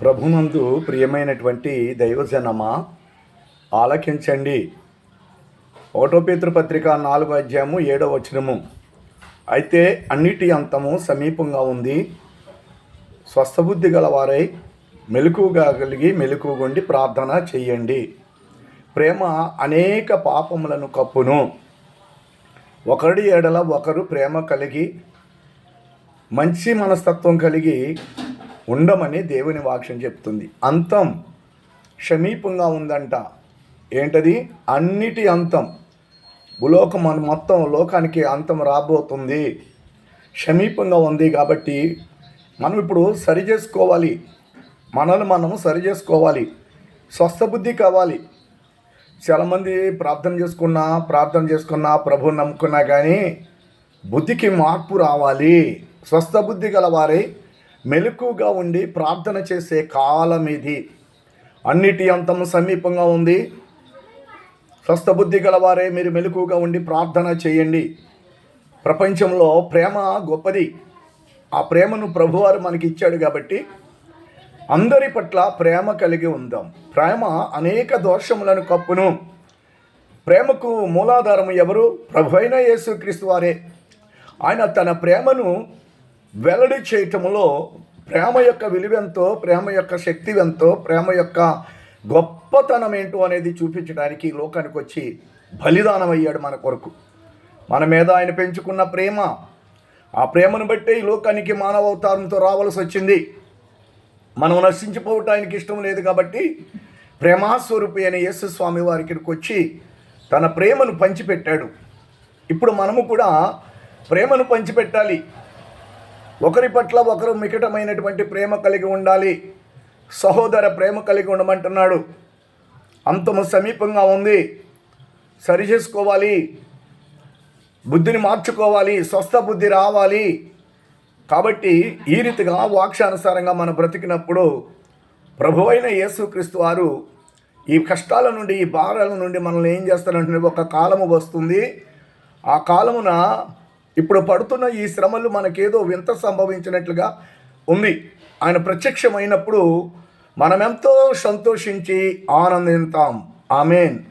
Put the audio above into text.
ప్రభునందు ప్రియమైనటువంటి దైవజనమా ఆలకించండి. ఒకటో పేతృపత్రిక నాలుగో అధ్యాయము ఏడో వచనము. అయితే అన్నిటి అంతము సమీపంగా ఉంది. స్వస్థబుద్ధి గలవారై మెలకుగా కలిగి మెలకుగొండి ప్రార్థన చెయ్యండి ప్రేమ అనేక పాపములను కప్పును. ఒకరి ఏడల ఒకరు ప్రేమ కలిగి మంచి మనస్తత్వం కలిగి ఉండమని దేవుని వాక్యం చెప్తుంది. అంతం సమీపంగా ఉందంట. ఏంటది? అన్నిటి అంతం. భూలోకం మొత్తం లోకానికి అంతం రాబోతుంది. సమీపంగా ఉంది కాబట్టి మనం ఇప్పుడు సరి చేసుకోవాలి. మనల్ని మనం సరి చేసుకోవాలి. స్వస్థబుద్ధి కావాలి. చాలామంది ప్రార్థన చేసుకున్నా ప్రార్థన చేసుకున్నా ప్రభు నమ్ముకున్నా కానీ బుద్ధికి మార్పు రావాలి. స్వస్థ బుద్ధి గలవారై మెలకుగా ఉండి ప్రార్థన చేసే కాలం ఇది. అన్నిటి అంతం సమీపంగా ఉంది. స్వస్థబుద్ధి గలవారే మీరు మెలకుగా ఉండి ప్రార్థన చేయండి. ప్రపంచంలో ప్రేమ గొప్పది. ఆ ప్రేమను ప్రభువారు మనకి ఇచ్చాడు కాబట్టి అందరి పట్ల ప్రేమ కలిగి ఉందాం. ప్రేమ అనేక దోషములను కప్పును. ప్రేమకు మూలాధారం ఎవరు? ప్రభు అయిన యేసుక్రీస్తు వారే. ఆయన తన ప్రేమను వెల్లడి చేయటంలో ప్రేమ యొక్క విలువెంతో ప్రేమ యొక్క శక్తి ఎంతో ప్రేమ యొక్క గొప్పతనం ఏంటో అనేది చూపించడానికి లోకానికి వచ్చి బలిదానం అయ్యాడు మన కొరకు. మన మీద ఆయన పెంచుకున్న ప్రేమ. ఆ ప్రేమను బట్టే ఈ లోకానికి మానవ అవతారంతో రావాల్సి వచ్చింది మనం నశించిపోవటానికి ఇష్టం లేదు కాబట్టి ప్రేమాస్వరూపి అయిన యేసుస్వామి వారి ఇక్కడికి వచ్చి తన ప్రేమను పంచిపెట్టాడు. ఇప్పుడు మనము కూడా ప్రేమను పంచిపెట్టాలి. ఒకరి పట్ల ఒకరు మికటమైనటువంటి ప్రేమ కలిగి ఉండాలి. సహోదర ప్రేమ కలిగి ఉండమంటున్నాడు. అంతము సమీపంగా ఉంది. సరి చేసుకోవాలి. బుద్ధిని మార్చుకోవాలి. స్వస్థ బుద్ధి రావాలి. కాబట్టి ఈ రీతిగా వాక్యానుసారంగా మనం బ్రతికినప్పుడు ప్రభు అయిన యేసుక్రీస్తు వారు ఈ కష్టాల నుండి ఈ భారాల నుండి మనల్ని ఏం చేస్తారంటే ఒక కాలము వస్తుంది. ఆ కాలమున ఇప్పుడు పడుతున్న ఈ శ్రమలు మనకేదో వింత సంభవించినట్లుగా ఉంది. ఆయన ప్రత్యక్షమైనప్పుడు మనమెంతో సంతోషించి ఆనందిస్తాం ఆమెన్.